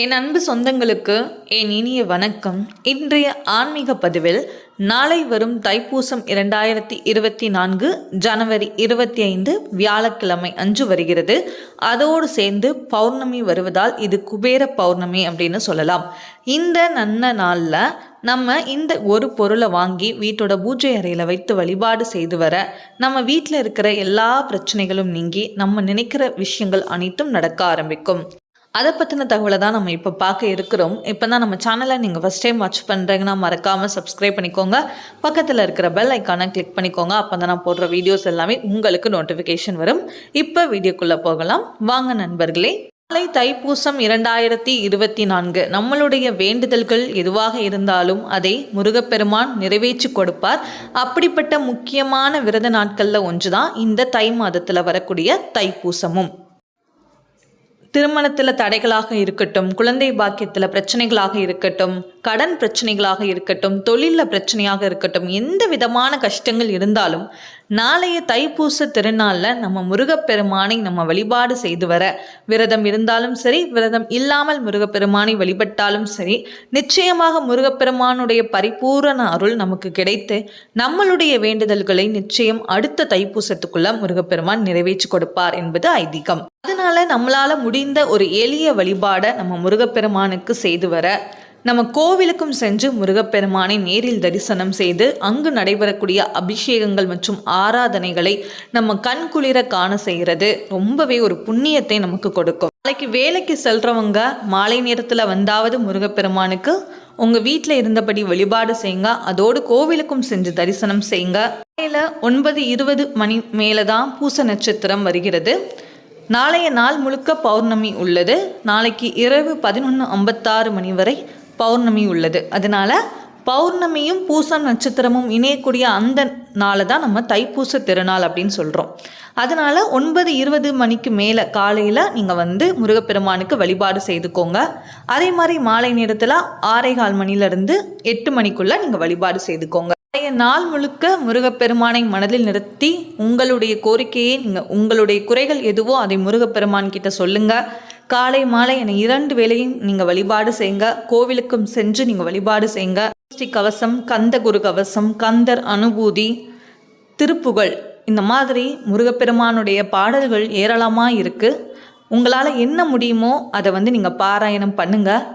என் அன்பு சொந்தங்களுக்கு என் இனிய வணக்கம். இன்றைய ஆன்மீக பதிவில் நாளை வரும் தைப்பூசம் இரண்டாயிரத்தி இருபத்தி நான்கு ஜனவரி இருபத்தி ஐந்து வியாழக்கிழமை அன்று வருகிறது. அதோடு சேர்ந்து பௌர்ணமி வருவதால் இது குபேர பௌர்ணமி அப்படின்னு சொல்லலாம். இந்த நன்ன நாளில் நம்ம இந்த ஒரு பொருளை வாங்கி வீட்டோட பூஜை அறையில் வைத்து வழிபாடு செய்து வர நம்ம வீட்டில் இருக்கிற எல்லா பிரச்சனைகளும் நீங்கி நம்ம நினைக்கிற விஷயங்கள் அனைத்தும் நடக்க ஆரம்பிக்கும். அதை பற்றின தகவலை தான் நம்ம இப்போ பார்க்க இருக்கிறோம். இப்போ தான் நம்ம சேனலை நீங்கள் ஃபஸ்ட் டைம் வாட்ச் பண்ணுறீங்கன்னா மறக்காமல் சப்ஸ்கிரைப் பண்ணிக்கோங்க. பக்கத்தில் இருக்கிற பெல் ஐக்கானை கிளிக் பண்ணிக்கோங்க. அப்போ தான் நான் போடுற வீடியோஸ் எல்லாமே உங்களுக்கு நோட்டிஃபிகேஷன் வரும். இப்போ வீடியோக்குள்ளே போகலாம். வாங்க நண்பர்களே. நாளை தைப்பூசம் இரண்டாயிரத்தி இருபத்தி நான்கு. நம்மளுடைய வேண்டுதல்கள் எதுவாக இருந்தாலும் அதை முருகப்பெருமான் நிறைவேற்றி கொடுப்பார். அப்படிப்பட்ட முக்கியமான விரத நாட்களில் ஒன்று தான் இந்த தை மாதத்தில் வரக்கூடிய தைப்பூசமும். திருமணத்தில் தடைகளாக இருக்கட்டும் குழந்தை பாக்கியத்தில் பிரச்சனைகளாக இருக்கட்டும் கடன் பிரச்சனைகளாக இருக்கட்டும் தொழிலில் பிரச்சனையாக இருக்கட்டும் எந்த விதமான கஷ்டங்கள் இருந்தாலும் நாளைய தைப்பூச திருநாளில் நம்ம முருகப்பெருமானை நம்ம வழிபாடு செய்து வர விரதம் இருந்தாலும் சரி விரதம் இல்லாமல் முருகப்பெருமானை வழிபட்டாலும் சரி நிச்சயமாக முருகப்பெருமானுடைய பரிபூரண அருள் நமக்கு கிடைத்து நம்மளுடைய வேண்டுதல்களை நிச்சயம் அடுத்த தைப்பூசத்துக்குள்ள முருகப்பெருமான் நிறைவேற்றி கொடுப்பார் என்பது ஐதீகம். அதனால நம்மளால முடிந்த ஒரு எளிய வழிபாடை நம்ம முருகப்பெருமானுக்கு செய்து வர நம்ம கோவிலுக்கும் சென்று முருகப்பெருமானை நேரில் தரிசனம் செய்து அங்கு நடைபெறக்கூடிய அபிஷேகங்கள் மற்றும் ஆராதனைகளை நம்ம கண் குளிர காண செய்கிறது. ரொம்பவே ஒரு புண்ணியத்தை நமக்கு கொடுக்கும். நாளைக்கு வேலைக்கு செல்றவங்க மாலை நேரத்தில் வந்தாவது முருகப்பெருமானுக்கு உங்கள் வீட்டில் இருந்தபடி வழிபாடு செய்யுங்க. அதோடு கோவிலுக்கும் சென்று தரிசனம் செய்யுங்க. காலையில் ஒன்பது இருபது மணி மேலே தான் பூச நட்சத்திரம் வருகிறது. நாளைய நாள் முழுக்க பௌர்ணமி உள்ளது. நாளைக்கு இரவு பதினொன்று ஐம்பத்தாறு மணி வரை பௌர்ணமி உள்ளது. அதனால பௌர்ணமியும் பூசம் நட்சத்திரமும் இணையக்கூடிய அந்த நாளை தான் நம்ம தைப்பூச திருநாள் அப்படின்னு சொல்கிறோம் அதனால் ஒன்பது இருபது மணிக்கு மேலே காலையில் நீங்கள் வந்து முருகப்பெருமானுக்கு வழிபாடு செய்துக்கோங்க. அதே மாதிரி மாலை நேரத்தில் ஆறே கால் மணிலேருந்து எட்டு மணிக்குள்ளே நீங்கள் வழிபாடு செய்துக்கோங்க. இன்றைய நாள் முழுக்க முருகப்பெருமானை மனதில் நிறுத்தி உங்களுடைய கோரிக்கையை நீங்கள் உங்களுடைய குறைகள் எதுவோ அதை முருகப்பெருமான் கிட்ட சொல்லுங்கள் காலை மாலை என இரண்டு வேளையும் நீங்கள் வழிபாடு செய்யுங்க. கோவிலுக்கும் சென்று நீங்கள் வழிபாடு செய்யுங்க. ஸ்ரீ கவசம் கந்த குரு கவசம் கந்தர் அனுபூதி திருப்புகழ். இந்த மாதிரி முருகப்பெருமானுடைய பாடல்கள் ஏராளமாக இருக்குது உங்களால் என்ன முடியுமோ அதை வந்து நீங்கள் பாராயணம் பண்ணுங்கள்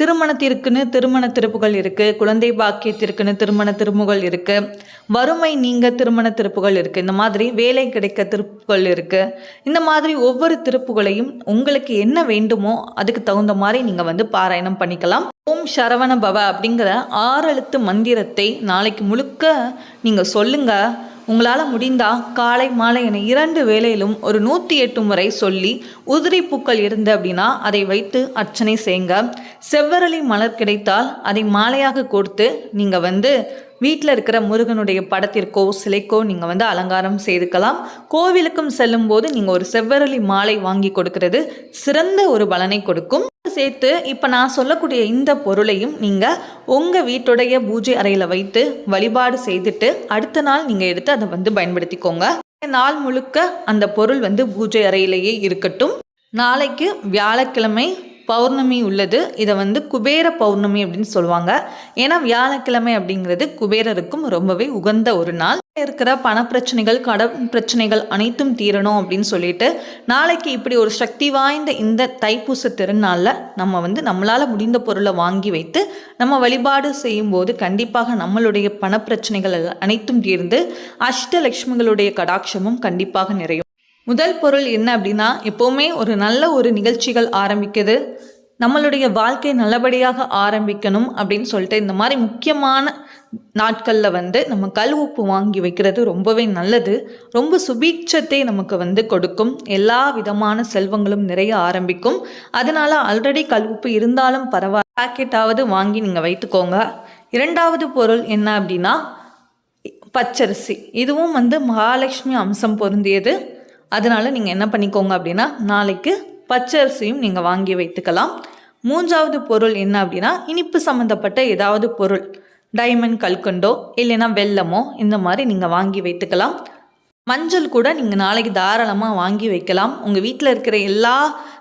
திருமணத்திற்குன்னு திருமண திருப்புகள் இருக்குது குழந்தை பாக்கியத்திற்குன்னு திருமண திருப்புகள் இருக்குது வறுமை நீங்க திருமண திருப்புகள் இருக்குது இந்த மாதிரி வேலை கிடைக்க திருப்புகள் இருக்குது இந்த மாதிரி ஒவ்வொரு திருப்புகளையும் உங்களுக்கு என்ன வேண்டுமோ அதுக்கு தகுந்த மாதிரி நீங்கள் வந்து பாராயணம் பண்ணிக்கலாம். ஓம் சரவண பவ அப்படிங்கிற ஆறெழுத்து மந்திரத்தை நாளைக்கு முழுக்க நீங்கள் சொல்லுங்கள் உங்களால் முடிந்தா காலை மாலை என இரண்டு வேளையிலும் ஒரு நூற்றி எட்டு முறை சொல்லி உதிரி பூக்கள் இருந்து அப்படின்னா அதை வைத்து அர்ச்சனை செய்யுங்க. செவ்வரளி மலர் கிடைத்தால் அதை மாலையாக கொடுத்து நீங்கள் வந்து வீட்டில் இருக்கிற முருகனுடைய படத்திற்கோ சிலைக்கோ நீங்கள் வந்து அலங்காரம் செய்துக்கலாம். கோவிலுக்கும் செல்லும்போது நீங்கள் ஒரு செவ்வரளி மாலை வாங்கி கொடுக்கிறது சிறந்த ஒரு பலனை கொடுக்கும். சேர்த்து இப்போ நான் சொல்லக்கூடிய இந்த பொருளையும் நீங்கள் உங்கள் வீட்டுடைய பூஜை அறையில் வைத்து வழிபாடு செய்துட்டு அடுத்த நாள் நீங்கள் எடுத்து அதை வந்து பயன்படுத்திக்கோங்க. நாள் முழுக்க அந்த பொருள் வந்து பூஜை அறையிலேயே இருக்கட்டும். நாளைக்கு வியாழக்கிழமை பௌர்ணமி உள்ளது. இதை வந்து குபேர பௌர்ணமி அப்படின்னு சொல்லுவாங்க. ஏன்னா வியாழக்கிழமை அப்படிங்கிறது குபேரருக்கும் ரொம்பவே உகந்த ஒரு நாள். இருக்கிற பணப்பிரச்சனைகள் கடன் பிரச்சனைகள் அனைத்தும் தீரணும் அப்படின்னு சொல்லிட்டு நாளைக்கு இப்படி ஒரு சக்தி வாய்ந்த இந்த தைப்பூச திருநாளில் நம்ம வந்து நம்மளால் முடிந்த பொருளை வாங்கி வைத்து நம்ம வழிபாடு செய்யும்போது கண்டிப்பாக நம்மளுடைய பண பிரச்சனைகள் அனைத்தும் தீர்ந்து அஷ்டலக்ஷ்மிகளுடைய கடாட்சமும் கண்டிப்பாக நிறையும். முதல் பொருள் என்ன அப்படின்னா எப்போவுமே ஒரு நல்ல ஒரு நிகழ்ச்சிகள் ஆரம்பிக்குது. நம்மளுடைய வாழ்க்கை நல்லபடியாக ஆரம்பிக்கணும் அப்படின்னு சொல்லிட்டு இந்த மாதிரி முக்கியமான நாட்களில் வந்து நம்ம கல் உப்பு வாங்கி வைக்கிறது ரொம்பவே நல்லது. ரொம்ப சுபீட்சத்தை நமக்கு வந்து கொடுக்கும். எல்லா விதமான செல்வங்களும் நிறைய ஆரம்பிக்கும். அதனால் ஆல்ரெடி கல் உப்பு இருந்தாலும் பரவாயில்ல பாக்கெட்டாவது வாங்கி நீங்கள் வைத்துக்கோங்க. இரண்டாவது பொருள் என்ன அப்படின்னா பச்சரிசி. இதுவும் வந்து மகாலட்சுமி அம்சம் பொருந்தியது. அதனால் நீங்கள் என்ன பண்ணிக்கோங்க அப்படின்னா நாளைக்கு பச்சரிசியும் நீங்கள் வாங்கி வைத்துக்கலாம். மூன்றாவது பொருள் என்ன அப்படின்னா இனிப்பு சம்மந்தப்பட்ட ஏதாவது பொருள். டைமண்ட் கல்கண்டோ இல்லைன்னா வெல்லமோ இந்த மாதிரி நீங்கள் வாங்கி வைத்துக்கலாம். மஞ்சள் கூட நீங்கள் நாளைக்கு தாராளமாக வாங்கி வைக்கலாம். உங்கள் வீட்டில் இருக்கிற எல்லா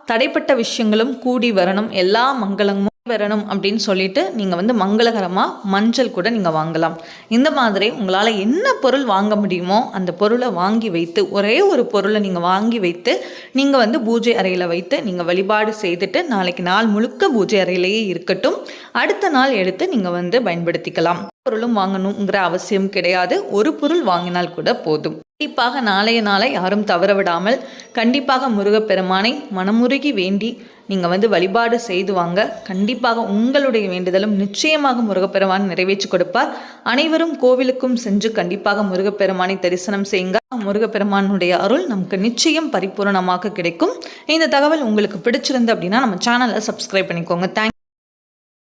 தடைப்பட்ட விஷயங்களும் கூடி வரணும் எல்லா மங்களமும் வரணும் அப்படின்னு சொல்லிட்டு நீங்கள் வந்து மங்களகரமாக மஞ்சள் கூட நீங்கள் வாங்கலாம். இந்த மாதிரி உங்களால் என்ன பொருள் வாங்க முடியுமோ அந்த பொருளை வாங்கி வைத்து ஒரே ஒரு பொருளை நீங்கள் வாங்கி வைத்து நீங்கள் வந்து பூஜை அறையில் வைத்து நீங்கள் வழிபாடு செய்துட்டு நாளைக்கு நாள் முழுக்க பூஜை அறையிலேயே இருக்கட்டும். அடுத்த நாள் எடுத்து நீங்கள் வந்து பயன்படுத்திக்கலாம். பொருளும் வாங்கணுங்கிற அவசியம் கிடையாது. ஒரு பொருள் வாங்கினால் கூட போதும். கண்டிப்பாக நாளைய நாளை யாரும் தவற விடாமல் கண்டிப்பாக முருகப்பெருமானை மனமுருகி வேண்டி நீங்கள் வந்து வழிபாடு செய்து வாங்க. கண்டிப்பாக உங்களுடைய வேண்டுதலும் நிச்சயமாக முருகப்பெருமான் நிறைவேற்றி கொடுப்பார். அனைவரும் கோவிலுக்கும் சென்று கண்டிப்பாக முருகப்பெருமானை தரிசனம் செய்யுங்க. முருகப்பெருமானுடைய அருள் நமக்கு நிச்சயம் பரிபூரணமாக கிடைக்கும். இந்த தகவல் உங்களுக்கு பிடிச்சிருந்து அப்படின்னா நம்ம சேனலை சப்ஸ்கிரைப் பண்ணிக்கோங்க. தேங்க்